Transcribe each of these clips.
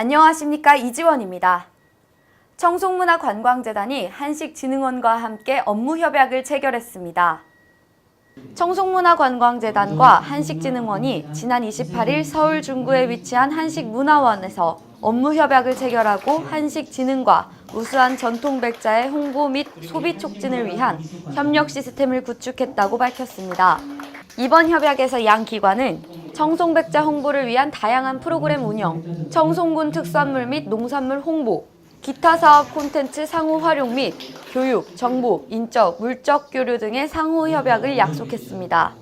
안녕하십니까 이지원입니다. 청송문화관광재단이 한식진흥원과 함께 업무 협약을 체결했습니다. 청송문화관광재단과 한식진흥원이 지난 28일 서울 중구에 위치한 한식문화원에서 업무 협약을 체결하고 한식진흥과 우수한 전통백자의 홍보 및 소비 촉진을 위한 협력 시스템을 구축했다고 밝혔습니다. 이번 협약에서 양 기관은 청송백자 홍보를 위한 다양한 프로그램 운영, 청송군 특산물 및 농산물 홍보, 기타 사업 콘텐츠 상호 활용 및 교육, 정보, 인적, 물적 교류 등의 상호 협약을 약속했습니다.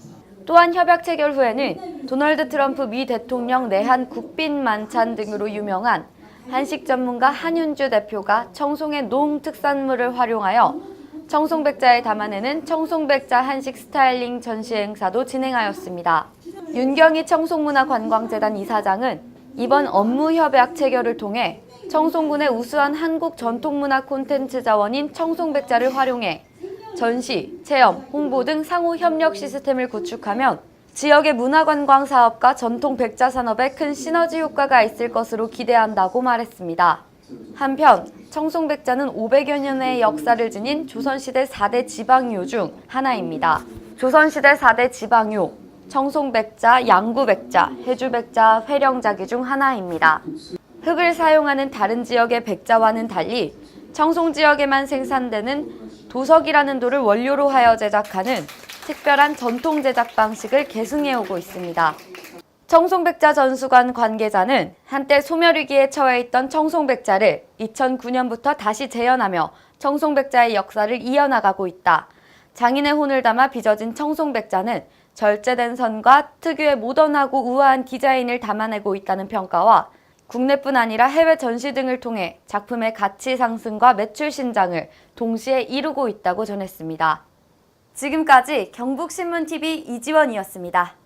또한 협약 체결 후에는 도널드 트럼프 미 대통령 내한 국빈 만찬 등으로 유명한 한식 전문가 한윤주 대표가 청송의 농 특산물을 활용하여 청송백자에 담아내는 청송백자 한식 스타일링 전시 행사도 진행하였습니다. 윤경희 청송문화관광재단 이사장은 이번 업무 협약 체결을 통해 청송군의 우수한 한국 전통문화 콘텐츠 자원인 청송백자를 활용해 전시, 체험, 홍보 등 상호 협력 시스템을 구축하면 지역의 문화관광 사업과 전통 백자 산업에 큰 시너지 효과가 있을 것으로 기대한다고 말했습니다. 한편 청송백자는 500여 년의 역사를 지닌 조선시대 4대 지방요 중 하나입니다. 조선시대 4대 지방요, 청송백자, 양구백자, 해주백자, 회령자기 중 하나입니다. 흙을 사용하는 다른 지역의 백자와는 달리 청송 지역에만 생산되는 도석이라는 돌을 원료로 하여 제작하는 특별한 전통 제작 방식을 계승해 오고 있습니다. 청송백자 전수관 관계자는 한때 소멸위기에 처해 있던 청송백자를 2009년부터 다시 재현하며 청송백자의 역사를 이어나가고 있다. 장인의 혼을 담아 빚어진 청송백자는 절제된 선과 특유의 모던하고 우아한 디자인을 담아내고 있다는 평가와 국내뿐 아니라 해외 전시 등을 통해 작품의 가치 상승과 매출 신장을 동시에 이루고 있다고 전했습니다. 지금까지 경북신문TV 이지원이었습니다.